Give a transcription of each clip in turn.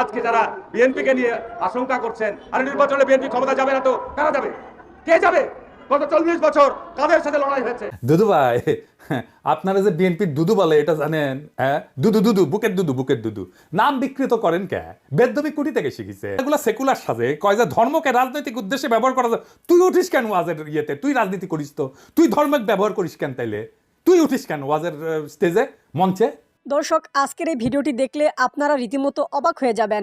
আজকে যারা বিএনপিকে নিয়ে আশঙ্কা করছেন, আর নির্বাচনে বিএনপি ক্ষমতা যাবে না তো, কারা যাবে? কে যাবে? গত চল্লিশ বছর কাদের সাথে লড়াই হয়েছে? দুদু ভাই, আপনারা যে বিএনপির দুদু বলে, এটা জানেন হ্যাঁ? দুদু দুদু, বুকের দুদু বুকের দুদু। নাম বিকৃত করেন কে? বেদ্যবি কুটি থেকে শিখিছে। এগুলা সেকুলার সাজে, কয় যে ধর্মকে রাজনৈতিক উদ্দেশ্যে ব্যবহার করা তুই উঠিস কেন ওয়াজের ইয়েতে? তুই রাজনীতি করিস তো। তুই ধর্মক ব্যবহার করিস কেন তাইলে? তুই উঠিস কেন ওয়াজের স্টেজে মঞ্চে? দর্শক আজকের এই ভিডিওটি দেখলে আপনারা রীতিমতো অবাক হয়ে যাবেন।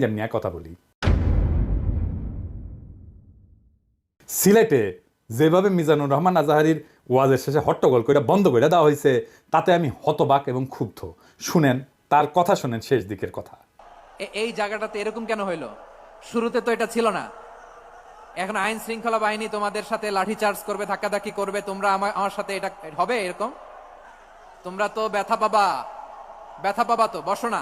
গ্যাঞ্জাম নিয়ে কথা বলি। সিলেটে যেভাবে মিজানুর রহমান আজাহারির ওয়াজের শেষে হট্টগোল করে বন্ধ করে দেওয়া হয়েছে, তাতে আমি হতবাক এবং ক্ষুব্ধ। শুনেন, তার কথা শুনেন শেষ দিকের কথা। এই জায়গাটাতে এরকম কেন হইল? শুরুতে তো এটা ছিল না। এখন আইন শৃঙ্খলা বাহিনী তোমাদের সাথে লাঠি চার্জ করবে, ধাক্কাধাক্কি করবে, তোমরা আমার আমার সাথে এটা হবে এরকম? তোমরা তো ব্যথা পাবা। ব্যথা পাবা তো, বসো না।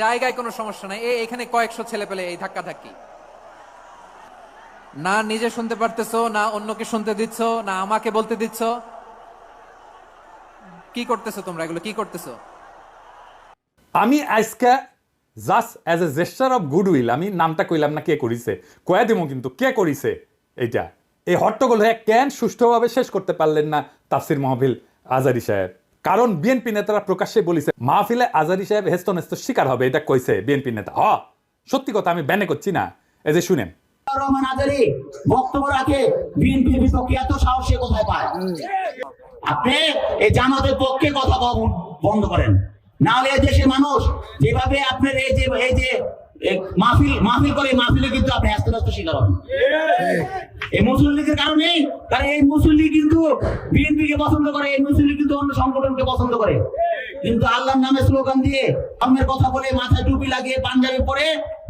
জায়গায় কোনো সমস্যা নাই। এখানে কয়েকশো ছেলে পেলে এই ধাক্কা ধাক্কি না নিজে শুনতে পারতেছো, না অন্যকে শুনতে দিচ্ছ, না আমাকে বলতে দিচ্ছ। কি করতেছো তোমরা এগুলো? কি করতেছো? আমি আজকে just as a jester of goodwill আমি নামটা কইলাম না কে করিছে, কয়া দিব কিন্তু কে করিছে এইটা। এই হট্টগোল হয়ে কেন সুষ্ঠুভাবে শেষ করতে পারলেন না তাফসির মাহফিল আজারি সাহেব? কারণ বিএনপি নেতারা প্রকাশ্যে বলিছে, মাহফিলে আজারি সাহেব হেস্ত নেস্ত শিকার হবে এটা কইছে বিএনপি নেতা। হ, সত্যি কথা আমি ব্যানে করছি না। এই যে শুনেন। আপনি এই জামাতের পক্ষে কথা বন্ধ করেন। দেশের মানুষ যেভাবে আপনার এই যে এই যে মাহফিল মাহফিল করে মাহফিলে কিন্তু আপনি আস্তে আস্তে শিকার হবেন এই মুসলিম লীগের কারণে কারণ এই মুসলিম লীগ কিন্তু বিএনপি কে পছন্দ করে এই মুসলিম লীগ কিন্তু অন্য সংগঠনকে পছন্দ করে। কিন্তু আল্লাহর নামে স্লোগান দিয়ে ধর্মের কথা বলে মাথায় টুপি লাগিয়ে পাঞ্জাবি পরে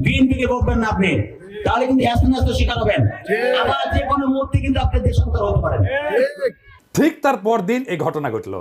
বিএনপি কে বলবেন না আপনি। তাহলে কিন্তু আস্তে আস্তে শিকার হবেন আবার যে কোনো মুহূর্তে কিন্তু আপনি দেশান্তর হতে পারেন। ঠিক তার পরদিন এই ঘটনা ঘটলো।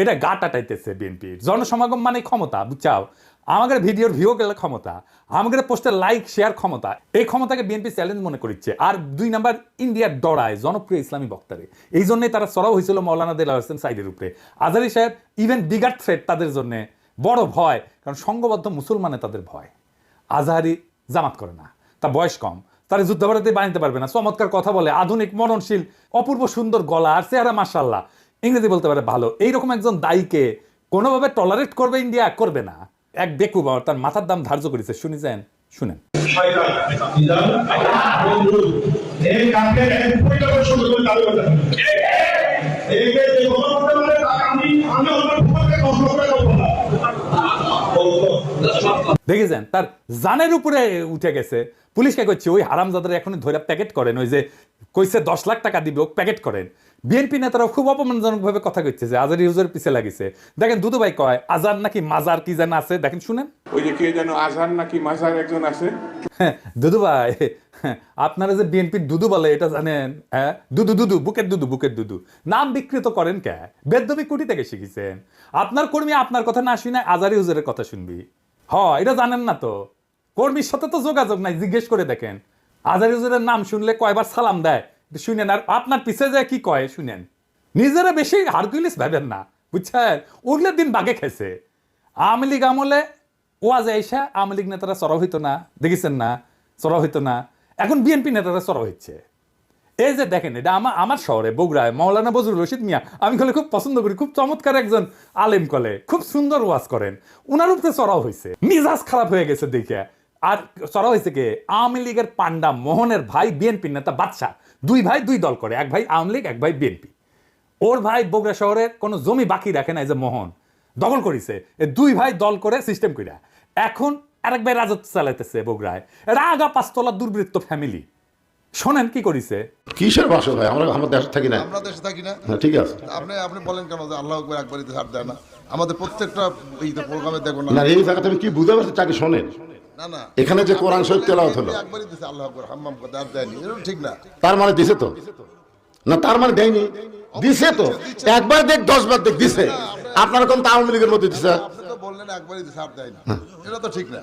এটা গা টাটাইতেছে বিএনপির। জনসমাগম মানে ক্ষমতা, বুঝছাও? আমাদের ভিডিওর ভিউ গেলে ক্ষমতা, আমাদের পোস্টের লাইক শেয়ার ক্ষমতা। এই ক্ষমতাকে বিএনপি চ্যালেঞ্জ মনে করছে আর দুই নাম্বার ইন্ডিয়ার ডরায়, জনপ্রিয় ইসলামী বক্তারে। এই জন্যই তারা চড়াও হয়েছিল মৌলানা দিল হোসেন সাইদের উপরে। আজারি সাহেব ইভেন বিগার থ্রেট তাদের জন্য বড় ভয়, কারণ সংঘবদ্ধ মুসলমানে তাদের ভয়। আজহারি জামাত করে না তা বয়স কম, তারা যুদ্ধাপরাধী বানাতে পারবে না, চমৎকার কথা বলে, আধুনিক মননশীল অপূর্ব সুন্দর গলা আর চেহারা মাসাল্লাহ ইংরেজি বলতে পারে ভালো। এইরকম একজন দায়ীকে কোনোভাবে টলারেট করবে ইন্ডিয়া করবে না। এক বেকু বাবা তার মাথার দাম ধার্য করেছে। শুনেছেন? শুনেন। শয়তান ইজান বন্ধু এই কাকে এক পয়সা করে শুরু করে চালু করতে এই যে যে কোনো করতে পারে তাকে আমি আমি আমার ভূমিকে কষ্ট করে করব না বলতো দেখেছেন? তার জানের উপরে উঠে গেছে। পুলিশকে কইছে, ওই হারামজাদার এখন ধরে প্যাকেট করেন। ওই যে কইছে দশ লাখ টাকা দিবে প্যাকেট করেন। বিএনপি নেতারা খুব অপমানজনক ভাবে কথা কইছে যে আজার ইউজের পিছে লাগিছে। দেখেন দুদু ভাই কয় আজার নাকি মাজার কি যেন আছে? দেখেন শুনেন। ওই যে কে যেন আজহার নাকি মাঝার একজন আছে? দুদু ভাই আপনারা যে বিএনপির দুদু বলে এটা জানেন হ্যাঁ? দুদু দুদু বুকের দুদু বুকের দুদু। নাম বিকৃত করেন কে? বেদবি কুটি থেকে শিখেছেন। আপনার কর্মী আপনার কথা না শুনে আজারি হুজুরের কথা শুনবি। হ এটা জানেন না তো। কর্মীর সাথে তো যোগাযোগ নাই জিজ্ঞেস করে দেখেন। আজারি হুজুরের নাম শুনলে কয়বার সালাম দেয়? শুনেন, আর আপনার পিছে যায় কি কয়, শুনেন। নিজেরা বেশি হারকুলিস ভাবেন না, বুঝছেন? ওগুলোর দিন বাগে খেয়েছে আওয়ামী লীগ আমলে ওয়াজ আইসা আওয়ামী লীগ নেতারা চড়া হইতো না, দেখেছেন না? চড়া হইতো না। এখন বিএনপি নেতারা চড়া হচ্ছে এই যে দেখেন, এটা আমার আমার শহরে, বগুড়ায় মৌলানা বজরুল রশিদ মিয়া, আমি কলে খুব পছন্দ করি, খুব চমৎকার একজন আলেম কলে, খুব সুন্দর ওয়াজ করেন। ওনার উপরে চড়াও হয়েছে মিজাজ খারাপ হয়ে গেছে দেখে। আর চড়া হয়েছে কে? আওয়ামী লীগের পান্ডা মোহনের ভাই বিএনপি নেতা বাদশাহ। দুই ভাই দুই দল করে এক ভাই আওয়ামী লীগ এক ভাই বিএনপি। ওর ভাই বগুড়া শহরে কোনো জমি বাকি রাখে না এই যে মোহন। দখল করিছে। এ দুই ভাই দল করে সিস্টেম কইরা। এখন আরেক ভাই রাজত্ব চালাইতেছে বগুড়ায়। এরা আগা পাঁচতলা দুর্বৃত্ত ফ্যামিলি শোনেন কি করিছে? কিসের ভাষা ভাই? আমরা আমার দেশে থাকি না। আমরা দেশে থাকি না। হ্যাঁ, ঠিক আছে। আপনি আপনি বলেন কেন যে আল্লাহ আকবর একবার ইতে ছাড় দেয় না? আমাদের প্রত্যেকটা ইতে প্রোগ্রামে দেখো না। না এই জায়গাতে আমি কি বুঝতে পারছি চাকরি শোনেন। এখানে যে কোরআন শরীফ তেলাওয়াত হলো। একবারই দিছে আল্লাহ আকবর হাম্মাম করতে আর দেয়নি। এরকম ঠিক না। তার মানে দিছে তো? না তার মানে দেয়নি। দিছে তো? একবার দেখ দশ বার দেখ দিছে। আপনার কোন আওয়ামী লীগের মধ্যে দিছে? বললেন একবারই দিছে আর দেয়নি। এটা তো ঠিক না।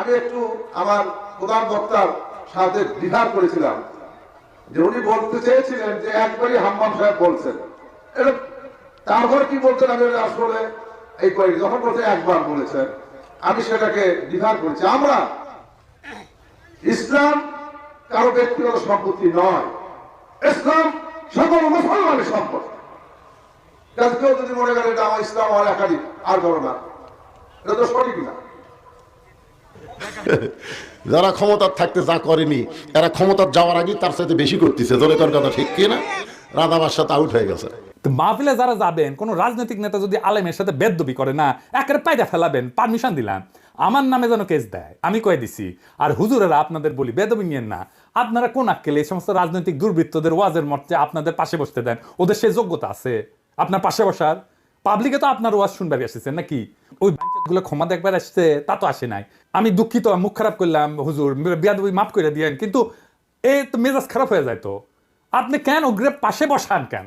আমি একটু আমার প্রধান বক্তার সাথে দ্বিধার করেছিলাম যে উনি বলতে চেয়েছিলেন যে একবারই হাম্মাম সাহেব বলছেন। এটা তারপর কি বলছেন আমি আসলে এই কয়েক যখন বলছে একবার বলেছেন আমি সেটাকে দ্বিধার করেছি। আমরা ইসলাম কারও ব্যক্তিগত সম্পত্তি নয়। ইসলাম সকল মুসলমানের সম্পত্তি। কেউ যদি মনে করে এটা আমার ইসলাম আমার একাধিক আর করো না। এটা তো সঠিক না। যারা ক্ষমতার থাকতে যা করেনি, এরা ক্ষমতার যাওয়ার আগেই তার সাথে বেশি করতেছে। কোন কথা ঠিক কি না? রাধাবার সাথে আউট হয়ে গেছে। তো মাহফিলে যারা যাবেন, কোন রাজনৈতিক নেতা যদি আলেমের সাথে বেদবি করে না, একেবারে পায়দা ফেলাবেন পারমিশন দিলাম। আমার নামে যেন কেস দেয়, আমি কয়ে দিছি। আর হুজুরেরা আপনাদের বলি, বেদবি নিয়েন না। আপনারা কোন আক্কেলে এই সমস্ত রাজনৈতিক দুর্বৃত্তদের ওয়াজের মর্চে আপনাদের পাশে বসতে দেন? ওদের সে যোগ্যতা আছে। আপনার পাশে বসার? পাবলিকে তো আপনার ওয়াজ শুনবার এসেছেন নাকি? ওই গুলো ক্ষমা দেখবার আসছে, তা তো আসে নাই। আমি দুঃখিত, মুখ খারাপ করলাম, হুজুর, বিয়াদবি মাফ করে দিয়েন, কিন্তু এ তো মেজাজ খারাপ হয়ে যায় তো। আপনি কেন ওগ্রে পাশে বসান কেন?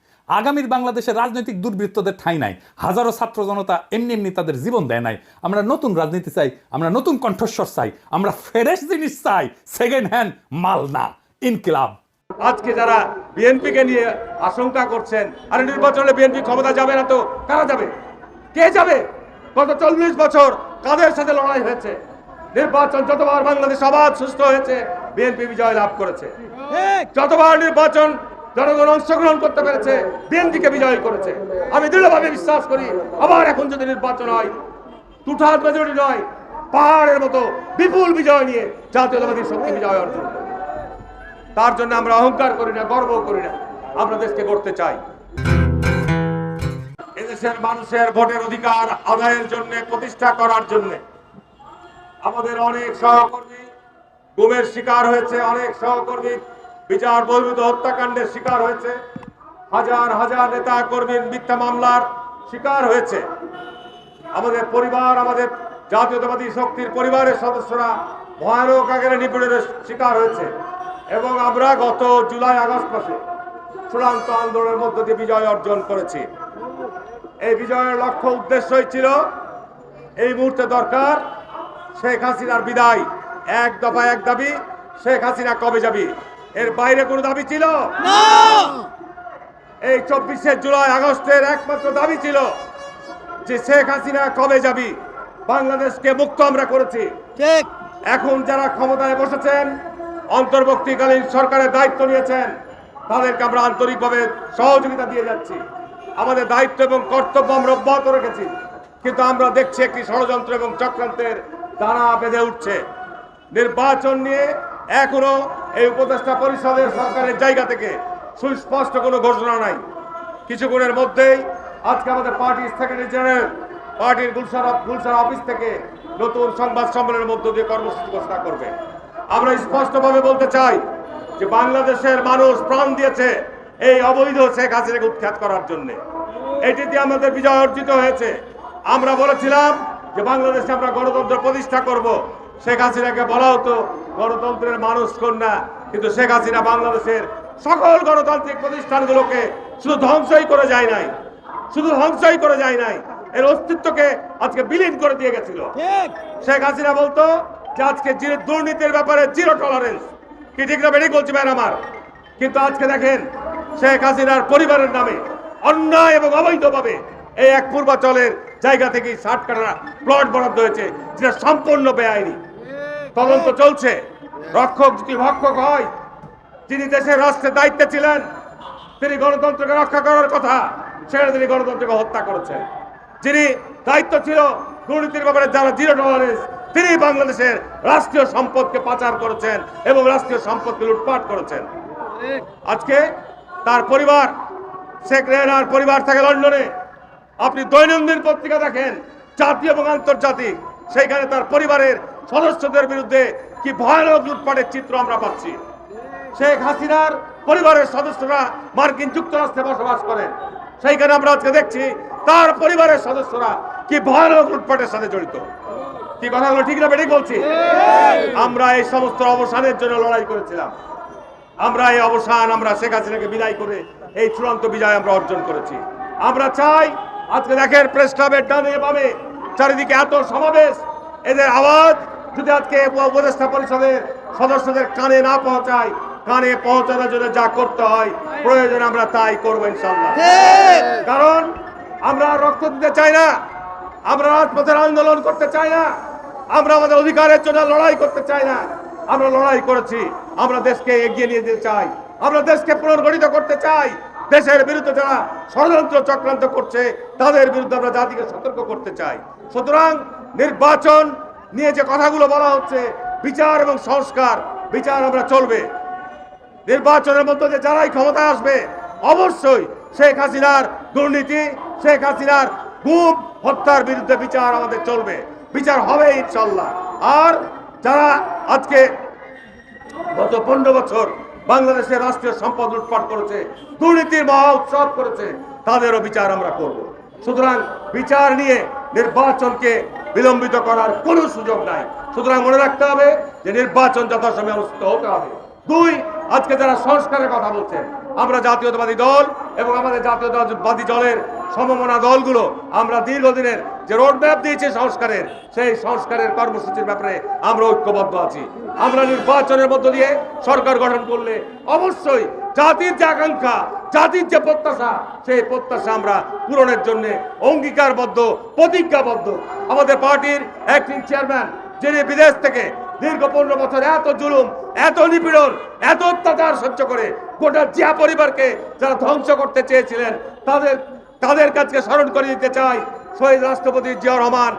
আগামীর বাংলাদেশের রাজনৈতিক দুর্বৃত্তদের ঠাঁই নাই। হাজারো ছাত্র জনতা এমনি এমনি তাদের জীবন দেয় নাই। আমরা নতুন রাজনীতি চাই আমরা নতুন কণ্ঠস্বর চাই আমরা ফ্রেশ জিনিস চাই সেকেন্ড হ্যান্ড মাল না ইনকিলাব। আজকে যারা বিএনপিকে নিয়ে আশঙ্কা করছেন আরে নির্বাচনে বিএনপি ক্ষমতা যাবে না তো কারা যাবে? কে যাবে? গত চল্লিশ বছর কাদের সাথে লড়াই হয়েছে? নির্বাচন যতবার বাংলাদেশ আবাদ সুস্থ হয়েছে বিএনপি বিজয় লাভ করেছে। যতবার নির্বাচন জনগণ অংশগ্রহণ করতে পেরেছে, বিএনপিকে বিজয় করেছে। আমি দৃঢ়ভাবে বিশ্বাস করি, আবার এখন যদি নির্বাচন হয় টুঠাত মেজরিটি নয়, পাহাড়ের মতো বিপুল বিজয় নিয়ে জাতীয়তাবাদী শক্তি বিজয় অর্জন তার জন্য আমরা অহংকার করি না গর্ব করি না। আমরা দেশকে গড়তে চাই। এদেশের মানুষের ভোটের অধিকার আদায়ের জন্য, প্রতিষ্ঠা করার জন্য আমাদের অনেক সহকর্মী গুমের শিকার হয়েছে, অনেক সহকর্মী বিচার বহির্ভূত হত্যাকাণ্ডের শিকার হয়েছে। হাজার হাজার নেতা কর্মীর মিথ্যা মামলার শিকার হয়েছে। আমাদের পরিবার, আমাদের জাতীয়তাবাদী শক্তির পরিবারের সদস্যরা ভয়ানক আকারে নিপীড়নের শিকার হয়েছে এবং আমরা গত জুলাই আগস্ট মাসে চূড়ান্ত আন্দোলনের মধ্য দিয়ে বিজয় অর্জন করেছি। এই বিজয়ের লক্ষ্য উদ্দেশ্যই ছিল, এই মুহূর্তে দরকার শেখ হাসিনার বিদায়। এক দফা এক দাবি, শেখ হাসিনা কবে যাবি? এর বাইরে কোনো দাবি ছিল? এই চব্বিশে জুলাই আগস্টের একমাত্র দাবি ছিল যে শেখ হাসিনা কবে যাবি? বাংলাদেশকে মুক্ত আমরা করেছি। ঠিক। এখন যারা ক্ষমতায় বসেছেন অন্তর্বর্তীকালীন সরকারের দায়িত্ব নিয়েছেন তাদেরকে আমরা আন্তরিকভাবে সহযোগিতা দিয়ে যাচ্ছি। আমাদের দায়িত্ব এবং কর্তব্য আমরা অব্যাহত রেখেছি। কিন্তু আমরা দেখছি একটি ষড়যন্ত্র এবং চক্রান্তের দানা বেঁধে উঠছে। নির্বাচন নিয়ে এখনও এই উপদেষ্টা পরিষদের সরকারের জায়গা থেকে সুস্পষ্ট কোনো ঘোষণা নাই। কিছুক্ষণের মধ্যেই আজকে আমাদের পার্টি সেক্রেটারি জেনারেল পার্টির গুলশান গুলশান অফিস থেকে নতুন সংবাদ সম্মেলনের মধ্য দিয়ে কর্মসূচি ঘোষণা করবে। আমরা স্পষ্টভাবে বলতে চাই যে বাংলাদেশের মানুষ প্রাণ দিয়েছে এই অবৈধ শেখ হাসিনাকে উৎখাত করার জন্য। এটিতে আমাদের বিজয় অর্জিত হয়েছে। আমরা বলেছিলাম যে বাংলাদেশে আমরা গণতন্ত্র প্রতিষ্ঠা করব। শেখ হাসিনাকে বলা হতো গণতন্ত্রের মানুষ কন্যা কিন্তু শেখ হাসিনা বাংলাদেশের সকল গণতান্ত্রিক প্রতিষ্ঠানগুলোকে শুধু ধ্বংসই করে যায় নাই শুধু ধ্বংসই করে যায় নাই এর অস্তিত্বকে আজকে বিলীন করে দিয়ে গেছিল। শেখ হাসিনা বলতো যে আজকে জিরো- দুর্নীতির ব্যাপারে জিরো টলারেন্স কি ঠিক না বেরিয়ে বলছি ম্যান আমার। কিন্তু আজকে দেখেন শেখ হাসিনার পরিবারের নামে অন্যায় এবং অবৈধভাবে এই এক পূর্বাচলের জায়গা থেকে ষাট কাটা প্লট বরাদ্দ হয়েছে যেটা সম্পূর্ণ বেআইনি। তদন্ত চলছে। রক্ষক যদি ভক্ষক হয়, যিনি দেশের রাষ্ট্রের দায়িত্বে ছিলেন, তিনি গণতন্ত্রকে রক্ষা করার কথা সেখানে তিনি গণতন্ত্রকে হত্যা করেছেন। যিনি দায়িত্ব ছিল দুর্নীতির ব্যাপারে, যারা জিরো টলারেন্স তিনি বাংলাদেশের রাষ্ট্রীয় সম্পদকে পাচার করেছেন এবং রাষ্ট্রীয় সম্পদকে লুটপাট করেছেন। আজকে তার পরিবার, শেখ রেহানার পরিবার থাকে লন্ডনে। আপনি দৈনন্দিন পত্রিকা দেখেন, জাতীয় এবং আন্তর্জাতিক, সেইখানে তার পরিবারের সদস্যদের বিরুদ্ধে কি ভয়ানক লুটপাটের চিত্র আমরা পাচ্ছি? শেখ হাসিনার পরিবারের সদস্যরা মার্কিন যুক্তরাষ্ট্রে বসবাস করেন। সেইখানে আমরা আজকে দেখছি তার পরিবারের সদস্যরা কি ভয়ানক লুটপাটের সাথে জড়িত। কি কথাগুলো ঠিক না বেঠিক বলছি? আমরা এই সমস্ত অবসানের জন্য লড়াই করেছিলাম। আমরা এই অবসান আমরা শেখ হাসিনাকে বিদায় করে এই চূড়ান্ত বিজয় আমরা অর্জন করেছি। আমরা চাই আজকে দেখেন প্রেস ক্লাবের ডানে বামে চারিদিকে এত সমাবেশ, এদের আওয়াজ যদি আজকে উপদেষ্টা পরিষদের সদস্যদের কানে না পৌঁছায় কানে পৌঁছানোর জন্য যা করতে হয় প্রয়োজন আমরা তাই করব ইনশাল্লাহ কারণ আমরা রক্ত দিতে চাই না আমরা রাজপথের আন্দোলন করতে চাই না আমরা আমাদের অধিকারের জন্য লড়াই করতে চাই না আমরা লড়াই করেছি আমরা দেশকে এগিয়ে নিয়ে যেতে চাই আমরা দেশকে পুনর্গঠিত করতে চাই দেশের বিরুদ্ধে যারা ষড়যন্ত্র চক্রান্ত করছে তাদের বিরুদ্ধে আমরা জাতিকে সতর্ক করতে চাই। সুতরাং নির্বাচন নিয়ে যে কথাগুলো বলা হচ্ছে, বিচার এবং সংস্কার, বিচার আমরা চলবে। নির্বাচনের মধ্যে যে যারাই ক্ষমতায় আসবে, অবশ্যই শেখ হাসিনার দুর্নীতি, শেখ হাসিনার গুম, হত্যার বিরুদ্ধে বিচার আমাদের চলবে। বিচার হবে ইনশাল্লাহ আর যারা আজকে গত পনেরো বছর বাংলাদেশের রাষ্ট্রীয় সম্পদ লুটপাট করেছে, দুর্নীতির মহা উৎসব করেছে, তাদেরও বিচার আমরা করব। সুতরাং বিচার নিয়ে নির্বাচনকে বিলম্বিত করার কোনো সুযোগ নাই। সুতরাং মনে রাখতে হবে যে নির্বাচন যথাসময়ে অনুষ্ঠিত হতে হবে। দুই, আজকে যারা সংস্কারের কথা বলছেন, আমরা জাতীয়তাবাদী দল এবং আমাদের জাতীয়তাবাদী দলের সমমনা দলগুলো, আমরা দীর্ঘদিনের যে রোডম্যাপ দিয়েছে সংস্কারের, সেই সংস্কারের কর্মসূচির ব্যাপারে আমরা ঐক্যবদ্ধ আছি। আমরা নির্বাচনের মধ্য দিয়ে সরকার গঠন করলে অবশ্যই জাতির যে আকাঙ্ক্ষা জাতির যে প্রত্যাশা, সেই প্রত্যাশা আমরা পূরণের জন্য অঙ্গীকারবদ্ধ, প্রতিজ্ঞাবদ্ধ। আমাদের পার্টির অ্যাক্টিং চেয়ারম্যান যিনি বিদেশ থেকে দীর্ঘ পনেরো বছর এত জুলুম, এত নিপীড়ন, এত অত্যাচার সহ্য করে গোটা জিয়া পরিবারকে যারা ধ্বংস করতে চেয়েছিলেন, তাদের তাদের কাছে স্মরণ করে দিতে চাই শহীদ রাষ্ট্রপতি জিয়া রহমান।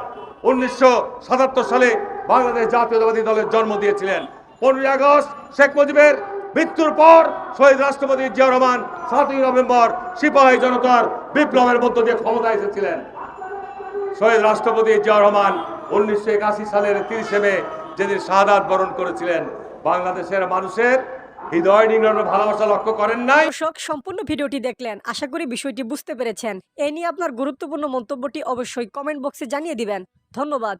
উনিশশো সাতাত্তর সালে বাংলাদেশ জাতীয়তাবাদী দলের জন্ম দিয়েছিলেন। পনেরোই আগস্ট শেখ মুজিবের মৃত্যুর পর শহীদ রাষ্ট্রপতি জিয়া রহমান সাতই নভেম্বর সিপাহী জনতার বিপ্লবের মধ্য দিয়ে ক্ষমতায় এসেছিলেন। শহীদ রাষ্ট্রপতি জিয়া রহমান উনিশশো একাশি সালের তিরিশে মে যেদিন শাহাদাত বরণ করেছিলেন। বাংলাদেশের মানুষের হৃদয় নিংড়ানো ভালোবাসা লক্ষ্য করেন নাই। দর্শক, সম্পূর্ণ ভিডিওটি দেখলেন। আশা করি বিষয়টি বুঝতে পেরেছেন। এ নিয়ে আপনার গুরুত্বপূর্ণ মন্তব্যটি অবশ্যই কমেন্ট বক্সে জানিয়ে দিবেন। ধন্যবাদ।